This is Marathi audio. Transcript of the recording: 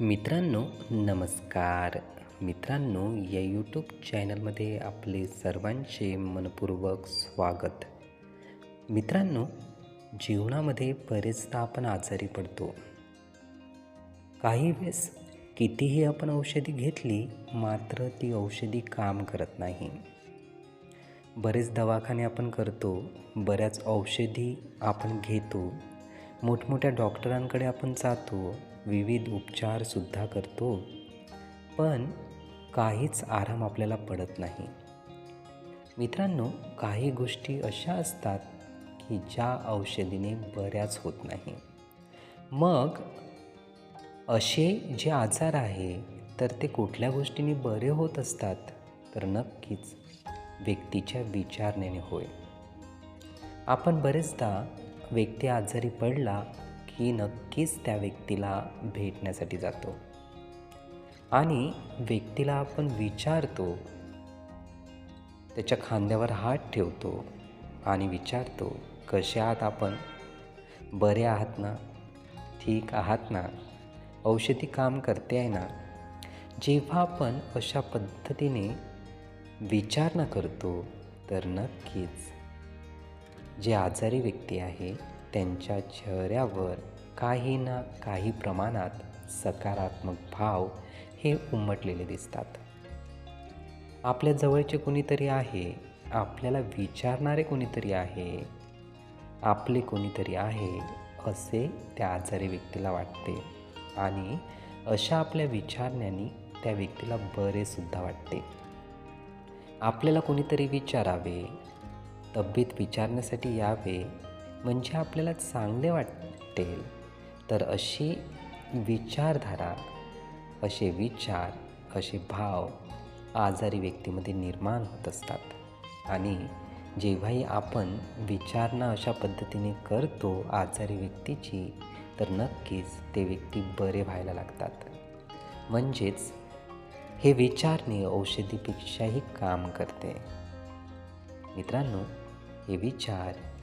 मित्रांनो नमस्कार. मित्रांनो या यूट्यूब चॅनलमध्ये आपले सर्वांचे मनपूर्वक स्वागत. मित्रांनो जीवनामध्ये बरेचदा आपण आजारी पडतो. काही वेळेस कितीही आपण औषधी घेतली मात्र ती औषधी काम करत नाही. बरेच दवाखाने आपण करतो बऱ्याच औषधी आपण घेतो मोठमोठ्या डॉक्टरांकडे आपण जातो विविध उपचारसुद्धा करतो. पण काहीच आराम आपल्याला पडत नाही. मित्रांनो काही गोष्टी अशा असतात की ज्या औषधीने बऱ्याच होत नाही. मग असे जे आजार आहे तर ते कुठल्या गोष्टीने बरे होत असतात? तर नक्कीच व्यक्तीच्या विचारणेने होय. आपण बरेचदा व्यक्ती आजारी पडला की नक्कीच त्या व्यक्तीला भेटण्यासाठी जातो. आणि व्यक्तीला आपण विचारतो त्याच्या खांद्यावर हात ठेवतो आणि विचारतो कसे आहात आपण? बरे आहात ना? ठीक आहात ना? औषधी काम करते आहे ना? जेव्हा आपण अशा पद्धतीने विचारणा करतो तर नक्कीच जे आजारी व्यक्ती आहे त्यांच्या चेहऱ्यावर काही ना काही प्रमाणात सकारात्मक भाव हे उमटलेले दिसतात. आपल्या जवळचे कोणीतरी आहे आपल्याला विचारणारे कोणीतरी आहे आपले कोणीतरी आहे असे त्या आजारी व्यक्तीला वाटते. आणि अशा आपल्या विचारण्याने त्या व्यक्तीला बरेसुद्धा वाटते. आपल्याला कोणीतरी विचारावे तब्येत विचारण्यासाठी यावे म्हणजे आपल्याला चांगले वाटेल. तर अशी विचारधारा असे विचार असे भाव आजारी व्यक्तीमध्ये निर्माण होत असतात. आणि जेव्हाही आपण विचारणा अशा पद्धतीने करतो आजारी व्यक्तीची तर नक्कीच ते व्यक्ती बरे व्हायला लागतात. म्हणजेच हे विचारणे औषधीपेक्षाही काम करते. मित्रांनो हे विचार